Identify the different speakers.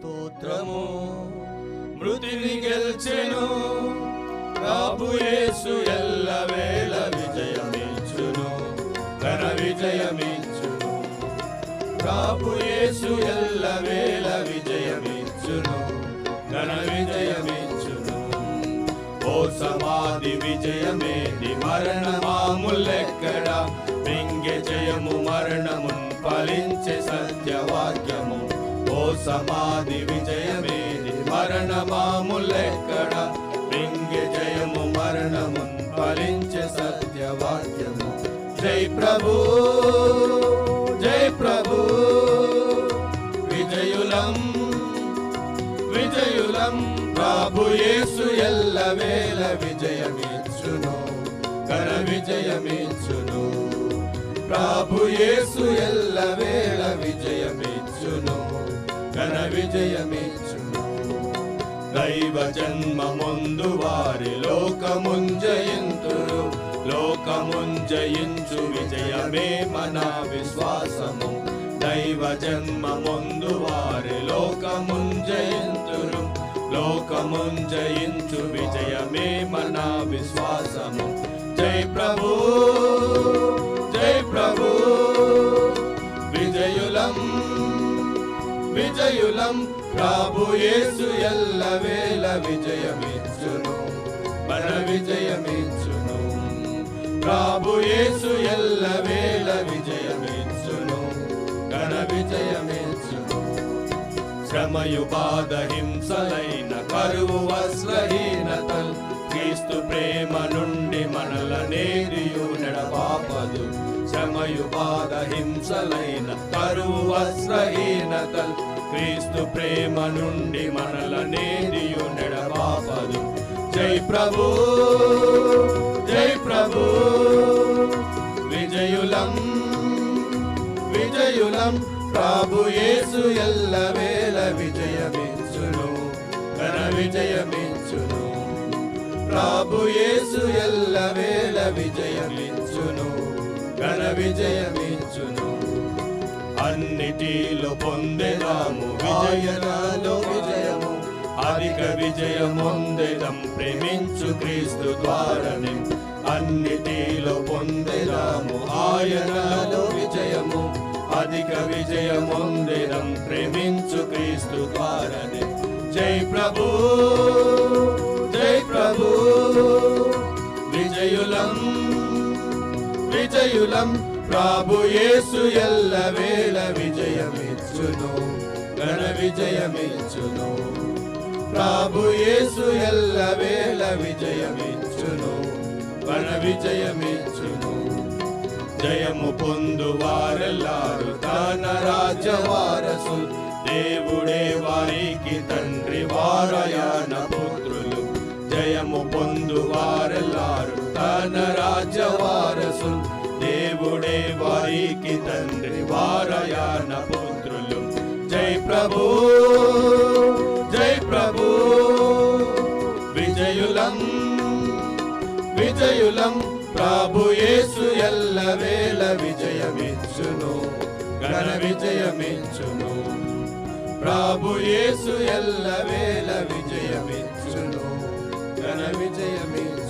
Speaker 1: స్తోత్రము. మృతిని గెల్చెను. ప్రభు యేసు ఎల్లవేళ విజయమిచ్చును. ఘన విజయమిచ్చును. ప్రభు యేసు ఎల్లవేళ విజయమిచ్చును. ఘన విజయమిచ్చును. ఓ సమాధి విజయమేది. మరణ మాములెక్కడా సమాధి విజయమేది మరణమాములెక్కడ వింగి జయము మరణము ఫలించే సత్యవాక్యము. జై ప్రభు జై ప్రభు. విజయులం విజయులం. ప్రభు యేసు ఎల్లవేళ విజయమిచ్చును కర విజయమిచ్చును. ప్రభు యేసు ఘన దైవ జన్మ ముందు వారి లోకముంజయింతురు. లోకముంజయించు విజయమే మన విశ్వాసము. దైవ జన్మ ముందు వారి లోకముంజయింతురు. లోకముంజయించు విజయమే మన విశ్వాసము. జై ప్రభు! విజయులం. ప్రభు యేసు ఎల్లవేళ విజయమిచ్చును. మన విజయమిచ్చును. ప్రభు యేసు ఎల్లవేళ విజయమిచ్చును. ఘన విజయమిచ్చును. శ్రమయు బాధ హింసలైన కరువు వస్త్రహీనతల్ క్రీస్తు ప్రేమ నుండి మనల నేరియు నడపాపదు శ్రమయు బాధ హింసలైన కరువు వస్త్రహీనతల్ క్రీస్తు ప్రేమ నుండి మనల నేరియు నడపాపదు. జై ప్రభు జై ప్రభు. విజయులం విజయులం ప్రభు యేసు ఎల్లవేళ విజయమించును ఘన విజయమించును. ప్రభు యేసు ఎల్లవేళ విజయమించును ఘన విజయమించును. అన్నిటిలో పొందెదాము. విజయనాలో విజయము. అధిక విజయమొందెదం ప్రేమించు క్రీస్తు ద్వారని. అన్నిటిలో పొందెదాము. ఆయనలో విజయము. అధిక విజయమొందెదం ప్రేమించు క్రీస్తు ద్వారని. జై ప్రభు జై ప్రభు. విజయులం విజయులం. ప్రభు యేసు ఎల్ల వేళ విజయమిచ్చును గణ విజయమిచ్చును. ప్రభు యేసు ఎల్ల వేళ విజయమిచ్చును గణ విజయమిచ్చును. జయము పొందు వారెల్లారు తన రాజవారసు దేవుడే వారికి తండ్రి వారయాన పుత్రులు. జయము పొందు వారికి తండ్రి వారయాన పుత్రులు. జై ప్రభు జై ప్రభు. విజయులం విజయులం ప్రభు యేసు ఎల్లవేళ విజయమిచ్చును ఘన విజయమిచ్చును. ప్రభు యేసు ఎల్లవేళ విజయమిచ్చును ఘన విజయమిచ్చును.